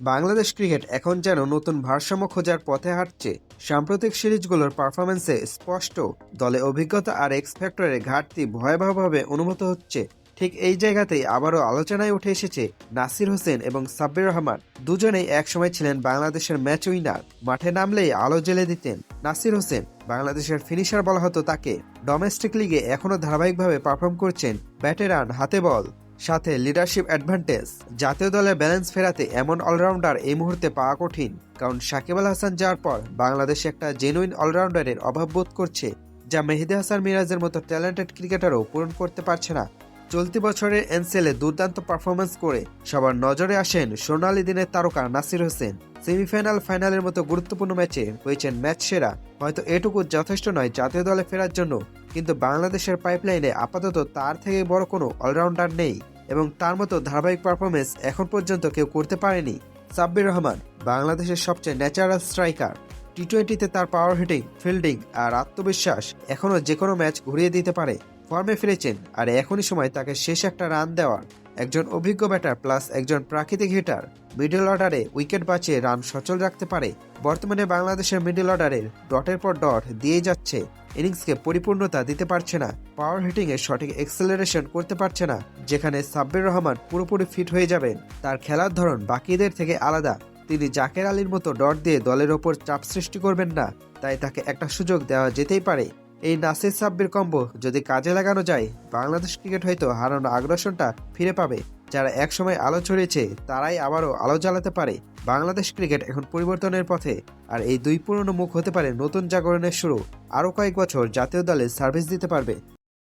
Bangladesh cricket এখন যেন নতুন ভারসাম্য খোঁজার পথে হাঁটছে। সাম্প্রতিক সিরিজগুলোর পারফরমেন্সে স্পষ্ট, দলে অভিজ্ঞতা আর এক্স ফ্যাক্টরের ঘাটতি ভয়াবহভাবে অনুভূত হচ্ছে। ঠিক এই জায়গাতেই আবারও আলোচনায় উঠে এসেছে নাসির হোসেন এবং সাব্বির রহমান। দুজনেই একসময় ছিলেন বাংলাদেশের ম্যাচ উইনার মাঠে নামলেই আলো জ্বেলে দিতেন নাসির হোসেন। বাংলাদেশের ফিনিশার বলা হতো তাকে। ডোমেস্টিক লিগে এখনও ধারাবাহিকভাবে পারফর্ম করছেন ব্যাটে রান হাতে বল। সাথে লিডারশিপ অ্যাডভান্টেজ জাতীয় দলের ব্যালেন্স ফেরাতে এমন অলরাউন্ডার এই মুহূর্তে পাওয়া কঠিন, কারণ সাকিব আল হাসান যাওয়ার পর বাংলাদেশ একটা জেনুইন অলরাউন্ডারের অভাব বোধ করছে, যা মেহেদি হাসান মিরাজের মতো ট্যালেন্টেড ক্রিকেটারও পূরণ করতে পারছে না। চলতি বছরের এনসেলে দুর্দান্ত পারফরমেন্স করে সবার নজরে আসেন সোনালি দিনের তারকা নাসির হোসেন। সেমিফাইনাল ফাইনালের মতো গুরুত্বপূর্ণ ম্যাচে হয়েছেন ম্যাচ সেরা। হয়তো এটুকু যথেষ্ট নয় জাতীয় দলে ফেরার জন্য, কিন্তু বাংলাদেশের পাইপলাইনে আপাতত তার থেকে বড় কোনো অলরাউন্ডার নেই। এবং তার মতো ধারাবাহিক পারফরমেন্স এখন পর্যন্ত কেউ করতে পারেনি। সাব্বির রহমান, বাংলাদেশের সবচেয়ে ন্যাচারাল স্ট্রাইকার টি টোয়েন্টিতে তার পাওয়ার হিটিং ফিল্ডিং আর আত্মবিশ্বাস এখনও যে কোনো ম্যাচ ঘুরিয়ে দিতে পারে। ফর্মে ফিরেছেন আর এখনই সময় তাকে শেষ একটা রান দেওয়ার। একজন অভিজ্ঞ ব্যাটার প্লাস একজন প্রাকৃতিক হিটার মিডল অর্ডারে উইকেট বাঁচিয়ে রান সচল রাখতে পারে। বর্তমানে বাংলাদেশের মিডল অর্ডারের ডটের পর ডট দিয়ে যাচ্ছে। ইনিংসকে পরিপূর্ণতা দিতে পারছে না। পাওয়ার হিটিং এ সঠিক এক্সেলারেশন করতে পারছে না, যেখানে সাব্বির রহমান পুরোপুরি ফিট হয়ে যাবেন। তার খেলার ধরন বাকিদের থেকে আলাদা। তিনি জাকের আলীর মতো ডট দিয়ে দলের ওপর চাপ সৃষ্টি করবেন না, তাই তাকে একটা সুযোগ দেওয়া যেতেই পারে। এই নাসির সাব্বির কম্বো যদি কাজে লাগানো যায়, বাংলাদেশ ক্রিকেট হয়তো হারানো আগ্রাসনটা ফিরে পাবে। যারা একসময় আলো ছড়িয়েছে, তারাই আবারও আলো জ্বালাতে পারে। বাংলাদেশ ক্রিকেট এখন পরিবর্তনের পথে, আর এই দুই পুরনো মুখ হতে পারে নতুন জাগরণের শুরু। আরও কয়েক বছর জাতীয় দলে সার্ভিস দিতে পারবে।